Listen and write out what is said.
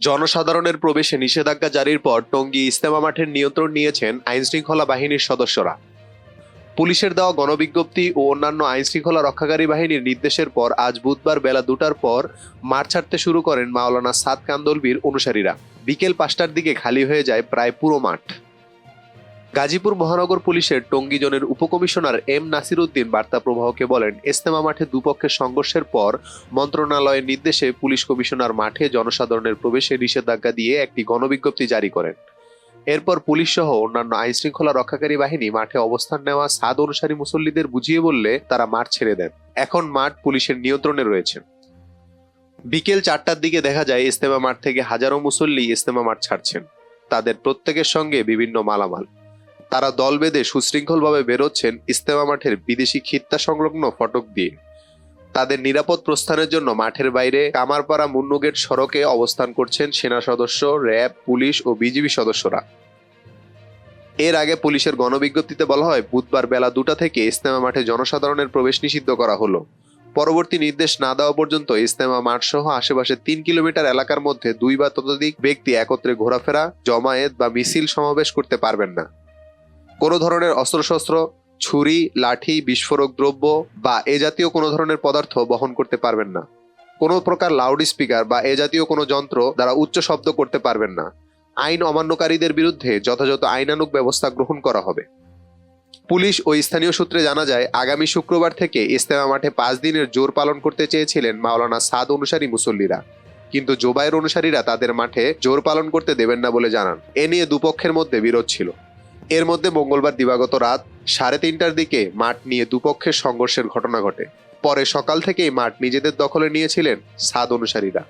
জনসাধারণের প্রবেশে নিষেধাজ্ঞা জারির পর টঙ্গী ইস্তেমা মাঠের নিয়ন্ত্রণ নিয়েছেন আইনশৃঙ্খলা বাহিনীর সদস্যরা। পুলিশের দেওয়া গণবিজ্ঞপ্তি ও অন্যান্য আইনশৃঙ্খলা রক্ষাকারী বাহিনীর নির্দেশের পর আজ বুধবার বেলা দুটার পর মাঠ ছাড়তে শুরু করেন মাওলানা সাদ কান্দলবির অনুসারীরা। বিকেল পাঁচটার দিকে খালি হয়ে যায় প্রায় পুরো মাঠ। গাজীপুর মহানগর পুলিশের টঙ্গী জোনের উপকমিশনার এম নাসির উদ্দিন বার্তা প্রবাহকে বলেন ইস্তেমা মাঠে দুপক্ষের সংঘর্ষের পর মন্ত্রণালয়ের নির্দেশে পুলিশ কমিশনার মাঠে জনসাধারণের প্রবেশে নিষেধাজ্ঞা দিয়ে একটি গণবিজ্ঞপ্তি জারি করেন। এরপর পুলিশ সহ অন্যান্য আইনশৃঙ্খলা রক্ষাকারী বাহিনী মাঠে অবস্থান নেওয়া সাদ অনুসারী মুসল্লিদের বুঝিয়ে বললে তারা মাঠ ছেড়ে দেন। এখন মাঠ পুলিশের নিয়ন্ত্রণে রয়েছে। বিকেল চারটার দিকে দেখা যায় ইস্তেমা মাঠ থেকে হাজারো মুসল্লি ইস্তেমা মাঠ ছাড়ছেন। তাদের প্রত্যেকের সঙ্গে বিভিন্ন মালামাল। তারা দল বেঁধে সুশৃঙ্খলভাবে বেরোচ্ছেন ইস্তেমা মাঠের বিদেশি খিত্তা সংলগ্ন ফটক দিয়ে। তাদের নিরাপদ প্রস্থানের জন্য মাঠের বাইরে কামারপাড়া মুন্নুগেট সড়কে অবস্থান করছেন সেনা সদস্য, র্যাব, পুলিশ ও বিজিবি সদস্যরা। এর আগে পুলিশের গণবিজ্ঞপ্তিতে বলা হয়, বুধবার বেলা দুটা থেকে ইস্তেমা মাঠে জনসাধারণের প্রবেশ নিষিদ্ধ করা হলো। পরবর্তী নির্দেশ না দেওয়া পর্যন্ত ইস্তেমা মাঠ সহ আশেপাশে তিন কিলোমিটার এলাকার মধ্যে দুই বা ততোধিক ব্যক্তি একত্রে ঘোরাফেরা, জমায়েত বা মিছিল সমাবেশ করতে পারবেন না। কোনো ধরনের অস্ত্রশস্ত্র, ছুরি, লাঠি, বিস্ফোরক দ্রব্য বা এ জাতীয় কোনো ধরনের পদার্থ বহন করতে পারবেন না। কোনো প্রকার লাউড স্পিকার বা এ জাতীয় কোনো যন্ত্র দ্বারা উচ্চ শব্দ করতে পারবেন না। আইন অমান্যকারীদের বিরুদ্ধে যথাযথ আইনানুক ব্যবস্থা গ্রহণ করা হবে। পুলিশ ও স্থানীয় সূত্রে জানা যায়, আগামী শুক্রবার থেকে ইস্তেমা মাঠে পাঁচ দিনের জোর পালন করতে চেয়েছিলেন মাওলানা সাদ অনুসারী মুসল্লিরা। কিন্তু জোবাইর অনুসারীরা তাদের মাঠে জোর পালন করতে দেবেন না বলে জানান। এ নিয়ে দুপক্ষের মধ্যে বিরোধ ছিল। এর মধ্যে মঙ্গলবার দিবাগত রাত সাড়ে তিনটার দিকে মাঠ নিয়ে দুপক্ষের সংঘর্ষের ঘটনা ঘটে। পরে সকাল থেকেই মাঠ নিজেদের দখলে নিয়েছিলেন সাদ অনুসারীরা।